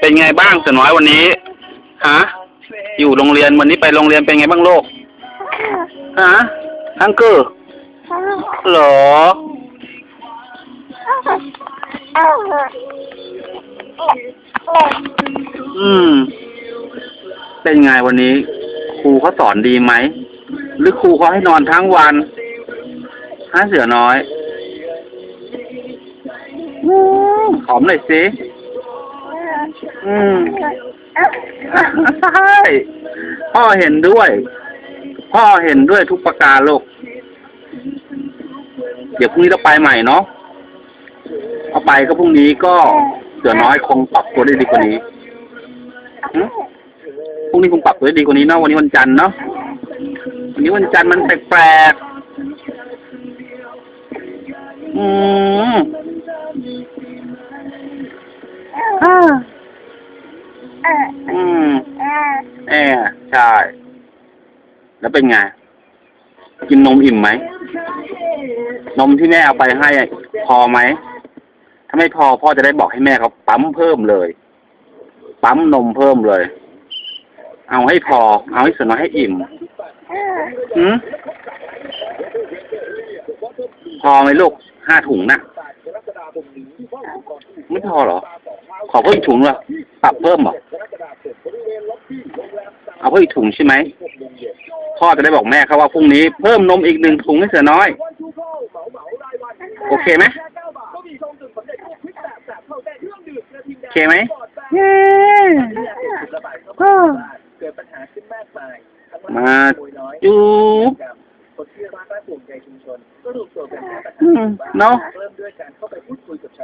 เป็นไงบ้างเสือน้อยวันนี้ ฮะ อยู่โรงเรียนวันนี้ไปโรงเรียนเป็นไงบ้างโลก ฮะฮังเกอร์เหรอ อืม เป็นไงวันนี้ ครูเขาสอนดีไหม หรือครูเขาให้นอนทั้งวันฮะเสือน้อย อมหน่อยสิอืมใช่พ่อเห็นด้วย พ่อเห็นด้วยทุกประการลูกเดี๋ยวพรุ่งนี้เราไปใหม่เนาะเอาไปก็พรุ่งนี้ก็เสือน้อยคงปรับตัวได้ดีกว่านี้หึพรุ่งนี้คงปรับตัวได้ดีกว่านี้เนาะวันนี้วันจันทร์เนาะวันนี้วันจันทร์มันแปลกๆอืม อืมแอร์ใช่ แล้วเป็นไง กินนมอิ่มไหม นมที่แม่เอาไปให้พอไหม ถ้าไม่พอพ่อจะได้บอกให้แม่เขาปั๊มเพิ่มเลย ปั๊มนมเพิ่มเลย เอาให้พอ เอาให้สนอยให้อิ่มหืมพอไหมลูกห้าถุงน่ะไม่พอเหรอ ขอเพิ่มอีกถุงเหรอปรับเพิ่มเหรอเอาเพิ่มอีกถุงใช่ไหมพ่อจะได้บอกแม่เขาว่าพรุ่งนี้เพิ่มนมอีกหนึ่งถุงให้เสือน้อย โอเคไหมโอเคไหมเย้มาจูบอืมเนาะ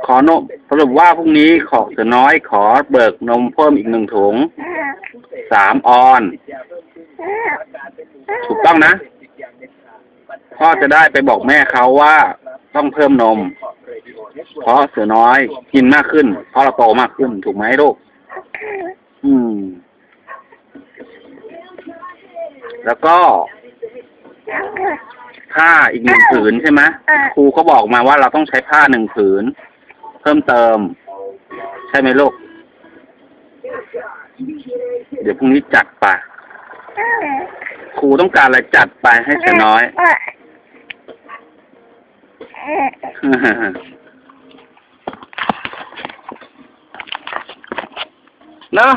ขอนมสรุปว่าพรุ่งนี้ขอเสือน้อยขอเบิกนมเพิ่มอีกหนึ่งถุงสามออน ถูกต้องนะ พ่อจะได้ไปบอกแม่เขาว่า ต้องเพิ่มนม เพราะเสือน้อยกินมากขึ้น เพราะเราโตมากขึ้น ถูกไหมลูกอืม แล้วก็ ผ้าอีกหนึ่งผืนใช่ไหมครูเขาบอกมาว่าเราต้องใช้ผ้าหนึ่งผืน เพิ่มเติม ใช่ไหมลูก เดี๋ยวพรุ่งนี้จัดไปครูต้องการอะไรจัดไปให้เสือน้อย เนอะ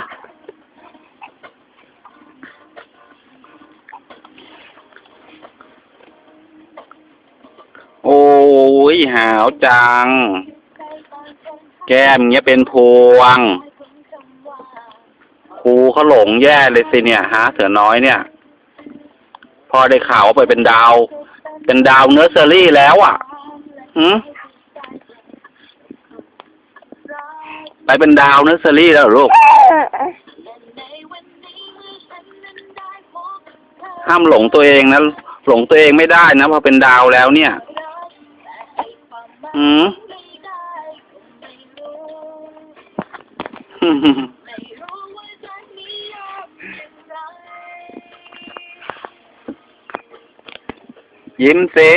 ยหาวจัง แก้มเงี้ยเป็นพวง ครูเขาหลงแย่เลยสิเนี่ยฮะเสือน้อยเนี่ย พอได้ข่าวว่าไปเป็นดาว เป็นดาวเนอร์เซอรี่แล้วอะหืมไปเป็นดาวเนอร์เซอรี่แล้วลูก ห้ามหลงตัวเองนะหลงตัวเองไม่ได้นะพอเป็นดาวแล้วเนี่ย อืมยิ้มสิ